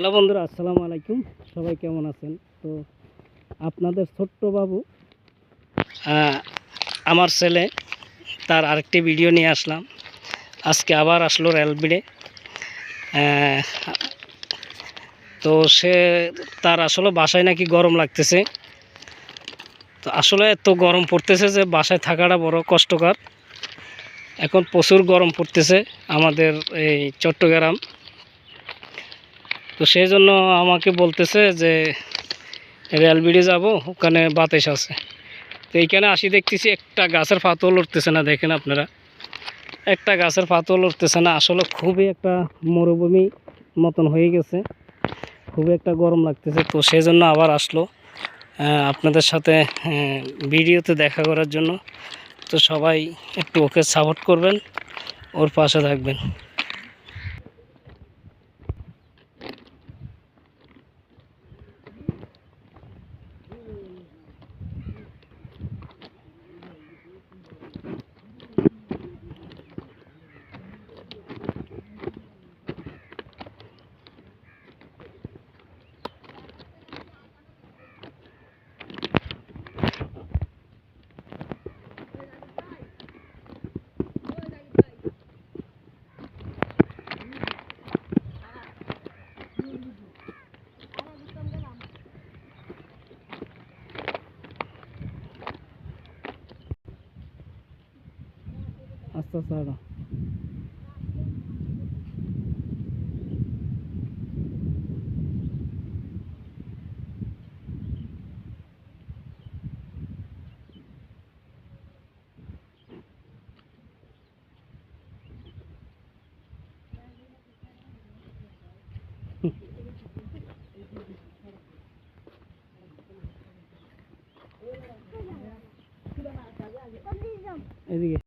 Hello বন্ধুরা, আসসালামু আলাইকুম। সবাই কেমন আছেন? তো আপনাদের ছোট্ট বাবু আমার ছেলে, তার আরেকটি ভিডিও নিয়ে আসলাম। আজকে আবার আসলো রেলবিড়ে। তো সে, তার আসলে বাসায় নাকি গরম লাগতেছে। তো আসলে এত গরম পড়তেছে যে বাসায় থাকাটা বড় কষ্টকর। এখন প্রচুর গরম পড়তেছে আমাদের এই চট্টগ্রাম। তো সেই জন্য আমাকে বলতেছে যে রেলবিড়ি যাব, ওখানে বাতাস আছে। তো এইখানে আসি দেখতেছি একটা গাছের ফাতল উঠতেছে না, দেখেন আপনারা। একটা গাছের ফাতল উঠতেছে না, আসলে খুবই একটা মরুভূমি মতন হয়ে গেছে। খুবই একটা গরম লাগতেছে, তো সেই জন্য আবার আসলো আপনাদের সাথে ভিডিওতে দেখা করার জন্য। তো সবাই একটু ওকে সাপোর্ট করবেন, ওর পাশে থাকবেন। আস্তে আস্তে হাঁটো। এদিকে